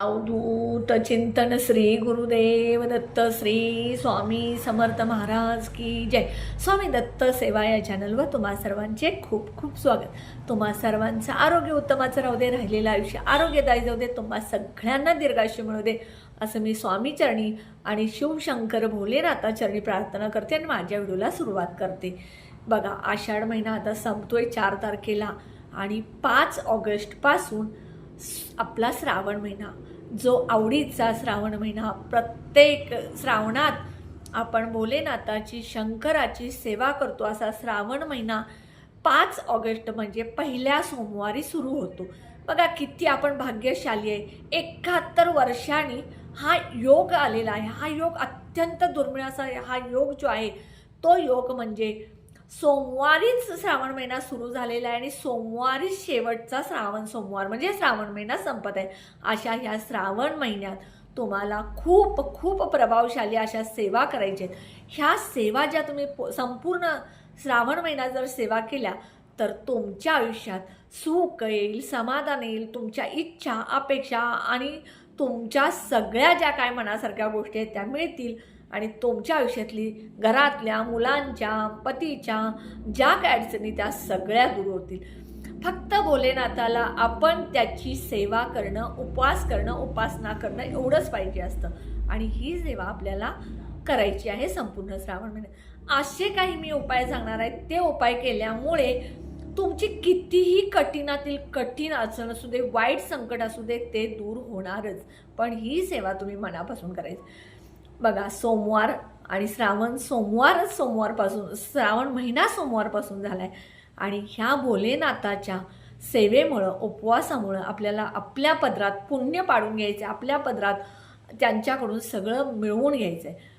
अवधूत चिंतन श्री गुरुदेव दत्त श्री स्वामी समर्थ महाराज की जय. स्वामी दत्त सेवा या चॅनलवर तुम्हा सर्वांचे खूप खूप स्वागत. तुम्हा सर्वांचं आरोग्य उत्तमाचं राहू दे राहिलेलं आयुष्य आरोग्यदायी जाऊ दे तुम्हा सगळ्यांना दीर्घायुष्य मिळू दे असं मी स्वामी चरणी आणि शिवशंकर भोलेनाथा चरणी प्रार्थना करते आणि माझ्या व्हिडिओला सुरुवात करते. बघा आषाढ महिना आता संपतोय चार तारखेला आणि पाच ऑगस्टपासून आपला श्रावण महिना जो आवडीचा श्रावण महिना प्रत्येक श्रावणात आपण भोलेनाथाची शंकराची सेवा करतो. असा श्रावण महिना पाच ऑगस्ट म्हणजे पहिल्या सोमवारी सुरू होतो. बघा किती आपण भाग्यशाली आहे. एकाहत्तर वर्षांनी हा योग आलेला आहे. हा योग अत्यंत दुर्मिळ असा हा योग जो आहे तो योग म्हणजे सोमवारीच श्रावण महिना सुरू झालेला आहे आणि सोमवारी शेवटचा श्रावण सोमवार म्हणजे श्रावण महिना संपत आहे. अशा ह्या श्रावण महिन्यात तुम्हाला खूप खूप प्रभावशाली अशा सेवा करायच्या आहेत. ह्या सेवा ज्या तुम्ही संपूर्ण श्रावण महिना जर सेवा केल्या तर तुमच्या आयुष्यात सुख येईल समाधान येईल तुमच्या इच्छा अपेक्षा आणि तुमच्या सगळ्या ज्या काय मनासारख्या गोष्टी आहेत त्या मिळतील. आणि तुमच्या आयुष्यातली घरातल्या मुलांच्या पतीच्या ज्या काय अडचणी त्या सगळ्या दूर होतील. फक्त भोलेनाथाला आपण त्याची सेवा करणं उपवास करणं उपासना करणं एवढंच पाहिजे असतं. आणि ही सेवा आपल्याला करायची आहे संपूर्ण श्रावण महिन्यात असे काही मी उपाय सांगणार आहेत ते उपाय केल्यामुळे तुमची कितीही कठीणातील कठीण अडचण असू दे वाईट संकट असू दे ते दूर होणारच. पण ही सेवा तुम्ही मनापासून करायची. बघा सोमवार आणि श्रावण सोमवारच सोमवारपासून श्रावण महिना सोमवारपासून झाला आहे आणि ह्या भोलेनाथाच्या सेवेमुळं उपवासामुळं आपल्याला आपल्या पदरात पुण्य पाडून घ्यायचे आपल्या पदरात त्यांच्याकडून सगळं मिळवून घ्यायचं आहे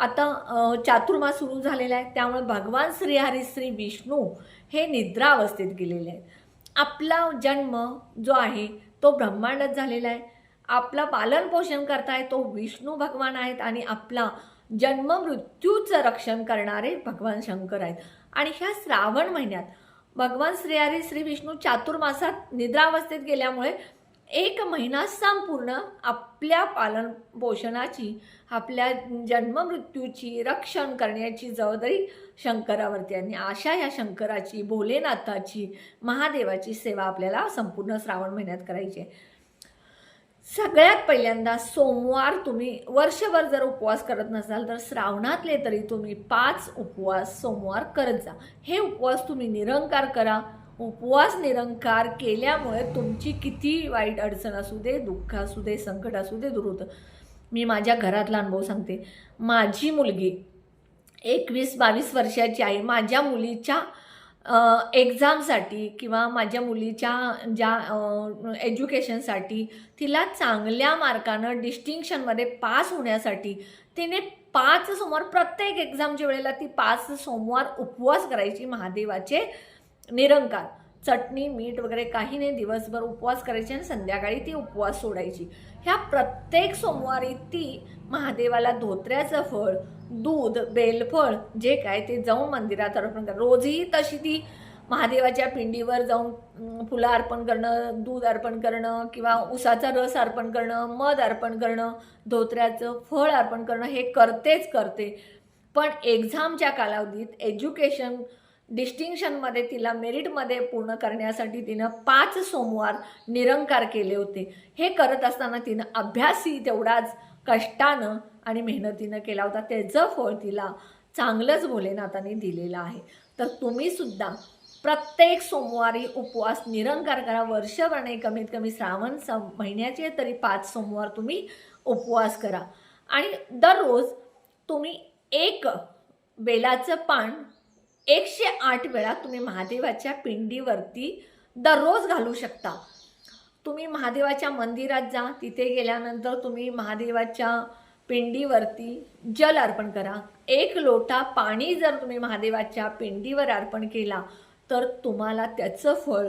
आता चातुर्मास सुरू झालेला आहे. त्यामुळे भगवान श्रीहरी श्री विष्णू हे निद्रा अवस्थेत गेलेले आहेत. आपला जन्म जो आहे तो ब्रह्मांडात झालेला आहे. आपलं पालन पोषण करताय तो विष्णू भगवान आहेत आणि आपला जन्म मृत्यूचं रक्षण करणारे भगवान शंकर आहेत. आणि ह्या श्रावण महिन्यात भगवान श्रीहरी श्री विष्णू चातुर्मासात निद्रावस्थेत गेल्यामुळे एक महिना संपूर्ण आपल्या पालन पोषणाची आपल्या जन्ममृत्यूची रक्षण करण्याची जबाबदारी शंकरावरती आणि अशा या शंकराची भोलेनाथाची महादेवाची सेवा आपल्याला संपूर्ण श्रावण महिन्यात करायची आहे. सगळ्यात पहिल्यांदा सोमवार तुम्ही वर्षभर जर उपवास करत नसाल तर श्रावणातले तरी तुम्ही पाच उपवास सोमवार करत जा. हे उपवास तुम्ही निरंकार करा. उपवास निरंकार केल्यामुळे तुमची किती वाईट अडचण असू दे दुःख असू दे संकट असू दे दूर होतं. मी माझ्या घरातला अनुभव सांगते. माझी मुलगी एकवीस बावीस वर्षाची आहे माझ्या मुलीच्या एक्झामसाठी किंवा माझ्या मुलीच्या ज्या एज्युकेशनसाठी तिला चांगल्या मार्कानं डिस्टिंक्शनमध्ये पास होण्यासाठी तिने पाच सोमवार प्रत्येक एक्झामच्या वेळेला ती पाच सोमवार उपवास करायची महादेवाचे निरंकार. चटणी मीठ वगैरे काही नाही दिवसभर उपवास करायची आणि संध्याकाळी ती उपवास सोडायची. ह्या प्रत्येक सोमवारी ती महादेवाला धोत्र्याचं फळ दूध बेलफळ जे काय ते जाऊन मंदिरात अर्पण कर रोजही तशी ती महादेवाच्या पिंडीवर जाऊन फुलं अर्पण करणं दूध अर्पण करणं किंवा उसाचा रस अर्पण करणं मध अर्पण करणं धोत्र्याचं फळ अर्पण करणं हे करतेच करते. पण एक्झामच्या कालावधीत एज्युकेशन डिस्टिंक्शनमध्ये तिला मेरिटमध्ये पूर्ण करण्यासाठी तिनं पाच सोमवार निरंकार केले होते. हे करत असताना तिनं अभ्यासही तेवढाच कष्टानं आणि मेहनतीनं केला होता. त्याचं फळ तिला चांगलंच भोलेनाथाने दिलेलं आहे. तर तुम्ही सुद्धा प्रत्येक सोमवारी उपवास निरंकार करा. वर्षभर नाही कमीत कमी श्रावण स महिन्याचे तरी पाच सोमवार तुम्ही उपवास करा. आणि दररोज तुम्ही एक बेलाचं पान एकशे आठ वेळा तुम्ही महादेवाच्या पिंडीवरती दररोज घालू शकता. तुम्ही महादेवाच्या मंदिरात जा तिथे गेल्यानंतर तुम्ही महादेवाच्या पिंडीवरती जल अर्पण करा. एक लोटा पाणी जर तुम्ही महादेवाच्या पिंडीवर अर्पण केला तर तुम्हाला त्याचं फळ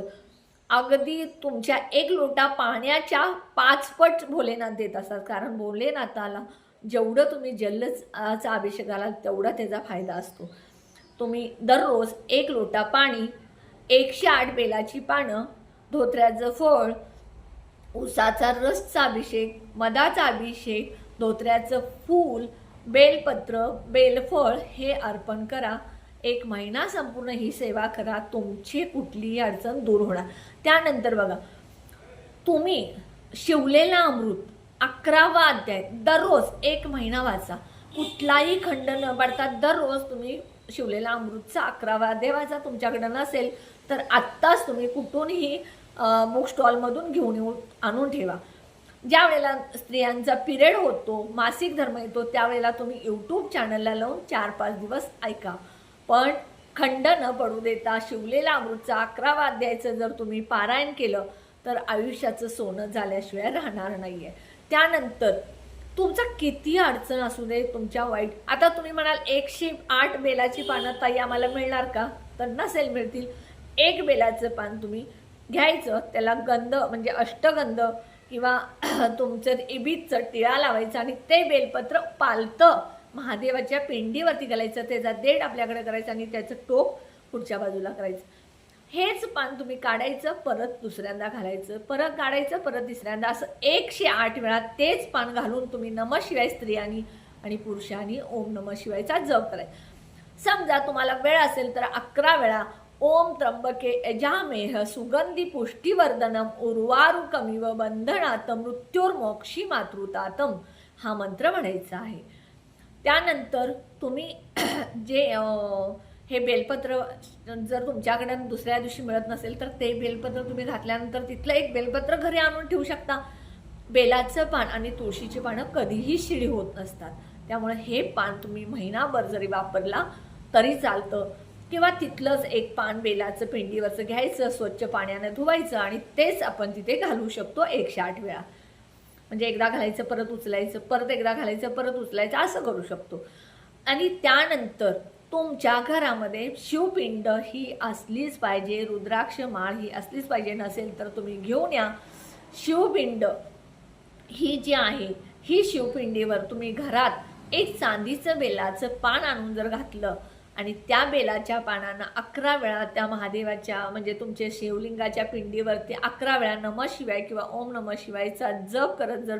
अगदी तुमच्या एक लोटा पाण्याच्या पाचपट भोलेनाथ देत असतात. कारण भोलेनाथाला जेवढं तुम्ही जलचा अभिषेक आला तेवढा त्याचा फायदा असतो. तुम्ही दररोज एक लोटा पाणी एकशे आठ बेलाची पानं धोत्र्याचं फळ उसाचा रसचा अभिषेक मधाचा अभिषेक धोत्र्याचं फूल बेलपत्र बेलफळ हे अर्पण करा. एक महिना संपूर्ण ही सेवा करा. तुमची कुठलीही अडचण दूर होणार. त्यानंतर बघा तुम्ही शिवलेला अमृत अकरावा अध्याय दररोज एक महिना वाचा. कुठलाही खंड न पाडता दररोज तुम्ही शिवलेला अमृतचा अकरावा देवाचा तुमच्याकडे नसेल तर आत्ताच तुम्ही कुठूनही बुक स्टॉलमधून घेऊन येऊन आणून ठेवा. ज्या वेळेला स्त्रियांचा पिरियड होतो मासिक धर्म येतो त्यावेळेला तुम्ही यूट्यूब चॅनलला लावून चार पाच दिवस ऐका. पण खंड न पडू देता शिवलेला अमृतचा अकरावा अध्यायचं जर तुम्ही पारायण केलं तर आयुष्याचं सोनं झाल्याशिवाय राहणार नाहीये. त्यानंतर तुमचा किती अडचण असू दे तुमच्या वाईट. आता तुम्ही म्हणाल एकशे आठ बेलाची पानं ताई आम्हाला मिळणार का? तर नसेल मिळतील. एक बेलाचं पान तुम्ही घ्यायचं त्याला गंध म्हणजे अष्टगंध किंवा तुमचं इबीचं टिळा लावायचा आणि ते बेलपत्र पालतं. महादेवाच्या पिंडीवरती घालायचं त्याचा देठ आपल्याकडे करायचा आणि त्याचं टोक पुढच्या बाजूला करायचं. हेच पान तुम्ही काढायचं परत दुसऱ्यांदा घालायचं परत काढायचं परत तिसऱ्यांदा. असं एकशे आठ वेळा तेच पान घालून तुम्ही नम शिवाय स्त्रियांनी आणि पुरुषांनी ओम नम शिवायचा जप करायचा समजा तुम्हाला वेळ असेल तर अकरा वेळा ओम त्र्यंबके यजामेह सुगंधी पुष्टीवर्धनम व बंधनात मृत्युर्मोक्षी मातृतातम. हा मंत्र म्हणायचा आहे. त्यानंतर तुम्ही जे अं, हे बेलपत्र जर तुमच्याकडे दुसऱ्या दिवशी मिळत नसेल तर ते बेलपत्र तुम्ही घातल्यानंतर तिथलं एक बेलपत्र घरी आणून ठेवू शकता. बेलाचं पान आणि तुळशीची पानं कधीही शिडी होत नसतात. त्यामुळे हे पान तुम्ही महिनाभर जरी वापरला तरी चालतं. किंवा तिथलंच एक पान बेलाचं पिंडीवरचं घ्यायचं स्वच्छ पाण्यानं धुवायचं आणि तेच आपण तिथे घालू शकतो एकशे आठ वेळा. म्हणजे एकदा घालायचं परत उचलायचं परत एकदा घालायचं परत उचलायचं असं करू शकतो. आणि त्यानंतर तुमच्या घरामध्ये शिवपिंड ही असलीच पाहिजे रुद्राक्ष माळ ही असलीच पाहिजे नसेल तर तुम्ही घेऊन या. शिवपिंड ही जी आहे ही शिवपिंडीवर तुम्ही घरात एक चांदीचं बेलाचं पान आणून जर घातलं आणि त्या बेलाच्या पानांना अकरा वेळा त्या महादेवाच्या म्हणजे तुमच्या शिवलिंगाच्या पिंडीवरती अकरा वेळा नम शिवाय किंवा ओम नम शिवायचा जप करत जर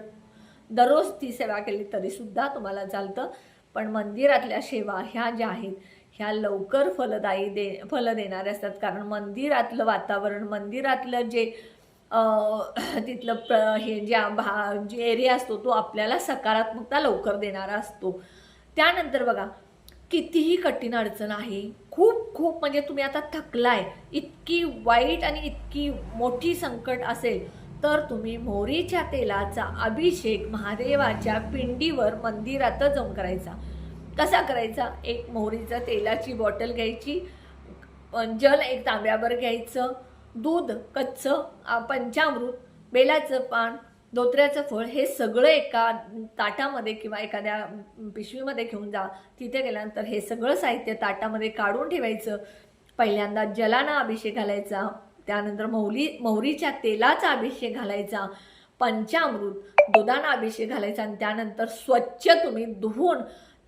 दररोज ती सेवा केली तरीसुद्धा तुम्हाला चालतं. पण मंदिरातल्या सेवा ह्या ज्या आहेत ह्या लवकर फलदायी दे फल देणाऱ्या असतात. कारण मंदिरातलं वातावरण मंदिरातलं जे तिथलं प्र हे ज्या भा जे एरिया असतो तो आपल्याला सकारात्मकता लवकर देणारा असतो. त्यानंतर बघा कितीही कठीण अडचण आहे खूप खूप म्हणजे तुम्ही आता थकलाय इतकी वाईट आणि इतकी मोठी संकट असेल तर तुम्ही मोहरीच्या तेलाचा अभिषेक महादेवाच्या पिंडीवर मंदिरातच जाऊन करायचा. कसा करायचा? एक मोहरीचा तेलाची बॉटल घ्यायची जल एक तांब्यावर घ्यायचं दूध कच्चं पंचामृत बेलाचं पान धोत्र्याचं फळ हे सगळं एका ताटामध्ये किंवा एखाद्या पिशवीमध्ये घेऊन जा. तिथे गेल्यानंतर हे सगळं साहित्य ताटामध्ये काढून ठेवायचं. पहिल्यांदा जलाना अभिषेक घालायचा. त्यानंतर मौली मोहरीच्या तेलाचा अभिषेक घालायचा पंचामृत दुधाना अभिषेक घालायचा आणि त्यानंतर स्वच्छ तुम्ही धुवून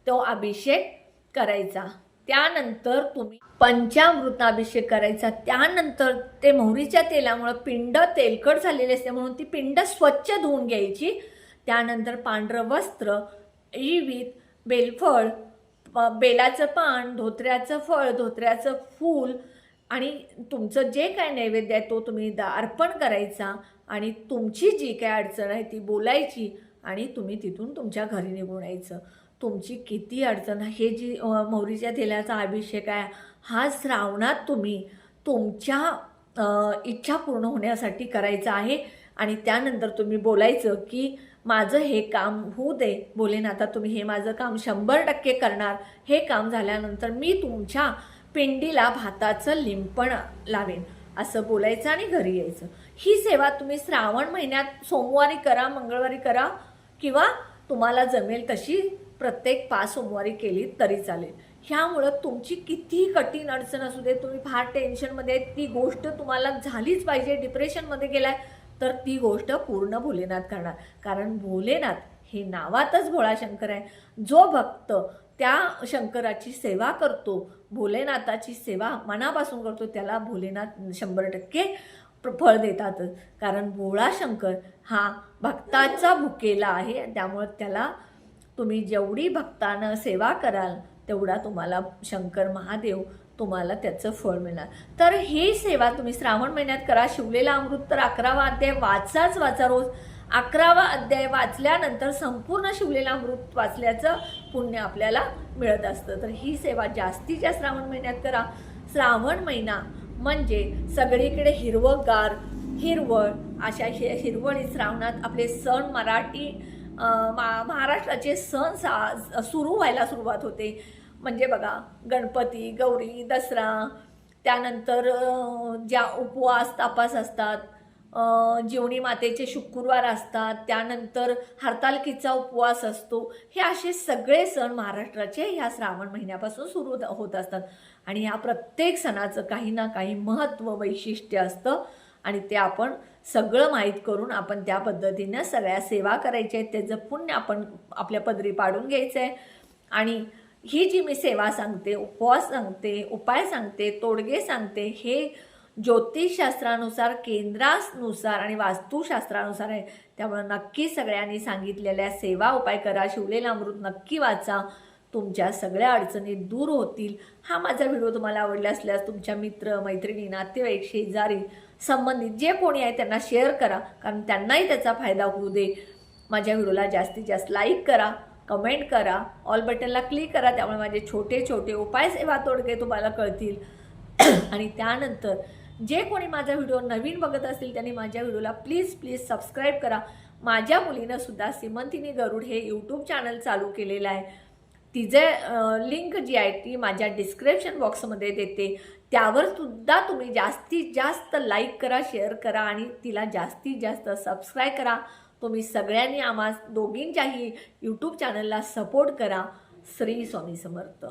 तो अभिषेक करायचा. त्यानंतर तुम्ही पंचामृत अभिषेक करायचा. त्यानंतर ते मोहरीच्या तेलामुळं पिंड तेलकट झालेली असते म्हणून ती पिंड स्वच्छ धुवून घ्यायची. त्यानंतर पांढरं वस्त्र इवीत बेलफळ बेलाचं पान धोत्र्याचं फळ धोत्र्याचं फूल आणि तुमचं जे काय नैवेद्य आहे तो तुम्ही दा अर्पण करायचा आणि तुमची जी काय अडचण आहे ती बोलायची आणि तुम्ही तिथून तुमच्या घरी निघून यायचं. तुमची किती अडचण आहे हे जी मौरीच्या मोहरीच्या तेलाचा अभिषेक आहे हा श्रावणात तुम्ही तुमच्या इच्छा पूर्ण होण्यासाठी करायचं आहे आणि त्यानंतर तुम्ही बोलायचं की माझं हे काम होऊ दे. भोलेनाथा तुम्ही हे माझं काम शंभर टक्के करणार. हे काम झाल्यानंतर मी तुमच्या पिंडीला भाताचं लिंपण लावेन. असं बोलायचं आणि घरी यायचं. ही सेवा तुम्ही श्रावण महिन्यात सोमवारी करा मंगळवारी करा किंवा तुम्हाला जमेल तशी प्रत्येक पाच सोमवारी केली तरी चालेल. ह्यामुळं तुमची कितीही कठीण अडचण असू दे तुम्ही फार टेन्शनमध्ये ती गोष्ट तुम्हाला झालीच पाहिजे डिप्रेशनमध्ये गेलाय तर ती गोष्ट पूर्ण भोलेनाथ करणार. कारण भोलेनाथ हे नावातच भोळाशंकर आहे. जो भक्त त्या शंकराची सेवा करतो भोलेनाथाची सेवा मनापासून करतो त्याला भोलेनाथ शंभर टक्के फळ देतातच कारण भोळा शंकर हा भक्ताचा भुकेला आहे त्यामुळे त्याला तुम्ही जेवढी भक्तानं सेवा कराल तेवढा तुम्हाला शंकर महादेव तुम्हाला त्याचं फळ मिळणार. तर ही सेवा तुम्ही श्रावण महिन्यात करा शिवलेला अमृत तर अकरावा अध्याय वाचाच वाचा रोज. अकरावा अध्याय वाचल्यानंतर संपूर्ण शिवलेला मृत वाचल्याचं पुण्य आपल्याला मिळत असतं. तर ही सेवा जास्तीत जास्त श्रावण महिन्यात करा. श्रावण महिना म्हणजे सगळीकडे हिरवंगार हिरवळ. अशा हि हिरवळी श्रावणात आपले सण मराठी मा महाराष्ट्राचे सण सा सुरू व्हायला सुरुवात होते. म्हणजे बघा गणपती गौरी दसरा त्यानंतर ज्या उपवास तापास असतात जेवणी मातेचे शुक्रवार असतात त्यानंतर हरतालकीचा उपवास असतो. हे असे सगळे सण महाराष्ट्राचे ह्या श्रावण महिन्यापासून सुरू होत असतात. आणि ह्या प्रत्येक सणाचं काही ना काही महत्त्व वैशिष्ट्य असतं. आणि ते आपण सगळं माहीत करून आपण त्या पद्धतीनं सगळ्या सेवा करायच्या आहेत. त्याचं पुण्य आपण आपल्या पदरी पाडून घ्यायचं आहे आणि ही जी मी सेवा सांगते उपवास सांगते उपाय सांगते तोडगे सांगते हे ज्योतिषशास्त्रानुसार केंद्रानुसार आणि वास्तुशास्त्रानुसार आहे. त्यामुळे नक्की सगळ्यांनी सांगितलेल्या सेवा उपाय करा शिवलेला अमृत नक्की वाचा. तुमच्या सगळ्या अडचणी दूर होतील. हा माझा व्हिडिओ तुम्हाला आवडला असल्यास तुमच्या मित्र मैत्रिणी नातेवाईक शेजारी संबंधित जे कोणी आहे त्यांना शेअर करा. कारण त्यांनाही त्याचा फायदा होऊ दे. माझ्या व्हिडिओला जास्तीत जास्त लाईक करा कमेंट करा ऑल बटनला क्लिक करा. त्यामुळे माझे छोटे छोटे उपाय सेवा तोडके तुम्हाला कळतील. आणि त्यानंतर जे कोणी माझा व्हिडिओ नवीन बघत असतील त्यांनी माझ्या व्हिडिओला प्लीज प्लीज सबस्क्राईब करा. माझ्या मुलीनं सुद्धा सिमंतिनी गरुड हे यूट्यूब चॅनल चालू केलेलं आहे. तिचे लिंक जी आहे ती माझ्या डिस्क्रिप्शन बॉक्समध्ये देते. त्यावर सुद्धा तुम्ही जास्तीत जास्त लाईक करा शेअर करा आणि तिला जास्तीत जास्त सबस्क्राईब करा. तुम्ही सगळ्यांनी आम्हा दोघींच्याही यूट्यूब चॅनलला सपोर्ट करा. श्री स्वामी समर्थ.